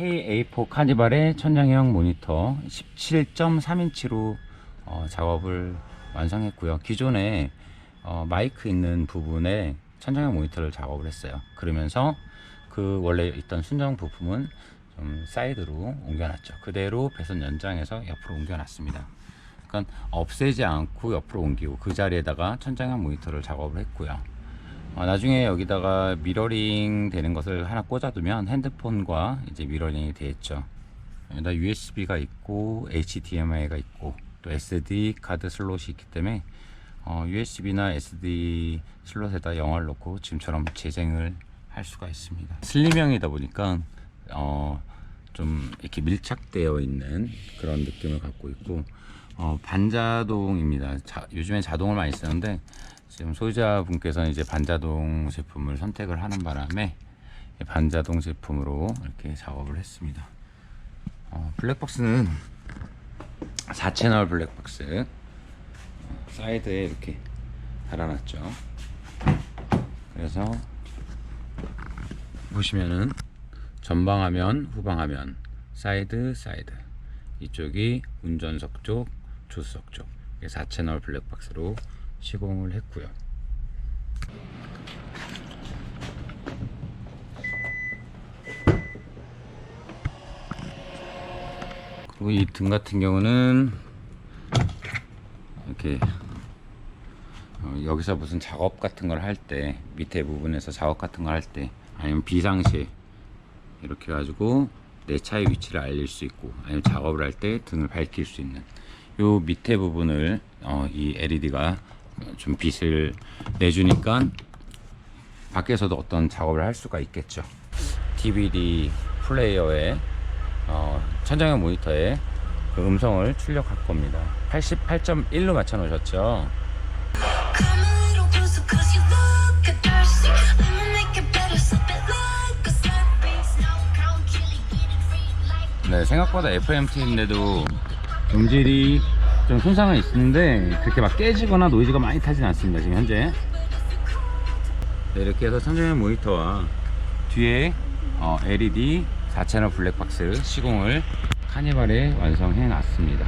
KA4 카니발의 천장형 모니터 17.3인치로 어, 작업을 완성했고요. 기존에 어, 마이크 있는 부분에 천장형 모니터를 작업을 했어요. 그러면서 그 원래 있던 순정 부품은 좀 사이드로 옮겨놨죠. 그대로 배선 연장해서 옆으로 옮겨놨습니다. 그러니까 없애지 않고 옆으로 옮기고 그 자리에다가 천장형 모니터를 작업을 했고요. 어, 나중에 여기다가 미러링 되는 것을 하나 꽂아두면 핸드폰과 이제 미러링이 되겠죠. 여기다 USB가 있고 HDMI가 있고 또 SD 카드 슬롯이 있기 때문에 어, USB나 SD 슬롯에다 영화를 넣고 지금처럼 재생을 할 수가 있습니다. 슬림형이다 보니까 어, 좀 이렇게 밀착되어 있는 그런 느낌을 갖고 있고 어, 반자동입니다. 자, 요즘에 자동을 많이 쓰는데 지금 소유자분께서는 이제 반자동 제품을 선택을 하는 바람에 반자동 제품으로 이렇게 작업을 했습니다. 어, 블랙박스는 4채널 블랙박스 어, 사이드에 이렇게 달아놨죠. 그래서 보시면은 전방화면, 후방화면, 사이드, 사이드 이쪽이 운전석 쪽, 조수석 쪽 4채널 블랙박스로 시공을 했고요. 그리고 이 등 같은 경우는 이렇게 어, 여기서 무슨 작업 같은 걸 할 때 밑에 부분에서 작업 같은 걸 할 때 아니면 비상시에 이렇게 가지고 내 차의 위치를 알릴 수 있고 아니면 작업을 할 때 등을 밝힐 수 있는 요 밑에 부분을 어, 이 LED가 좀 빛을 내주니까 밖에서도 어떤 작업을 할 수가 있겠죠. DVD 플레이어에 어, 천장형 모니터에 그 음성을 출력할 겁니다. 88.1로 맞춰 놓으셨죠. 네, 생각보다 FMT인데도 음질이 좀 손상은 있는데 그렇게 막 깨지거나 노이즈가 많이 타진 않습니다. 지금 현재. 네, 이렇게 해서 천정형 모니터와 뒤에 어, LED 4채널 블랙박스 시공을 카니발에 완성해 놨습니다.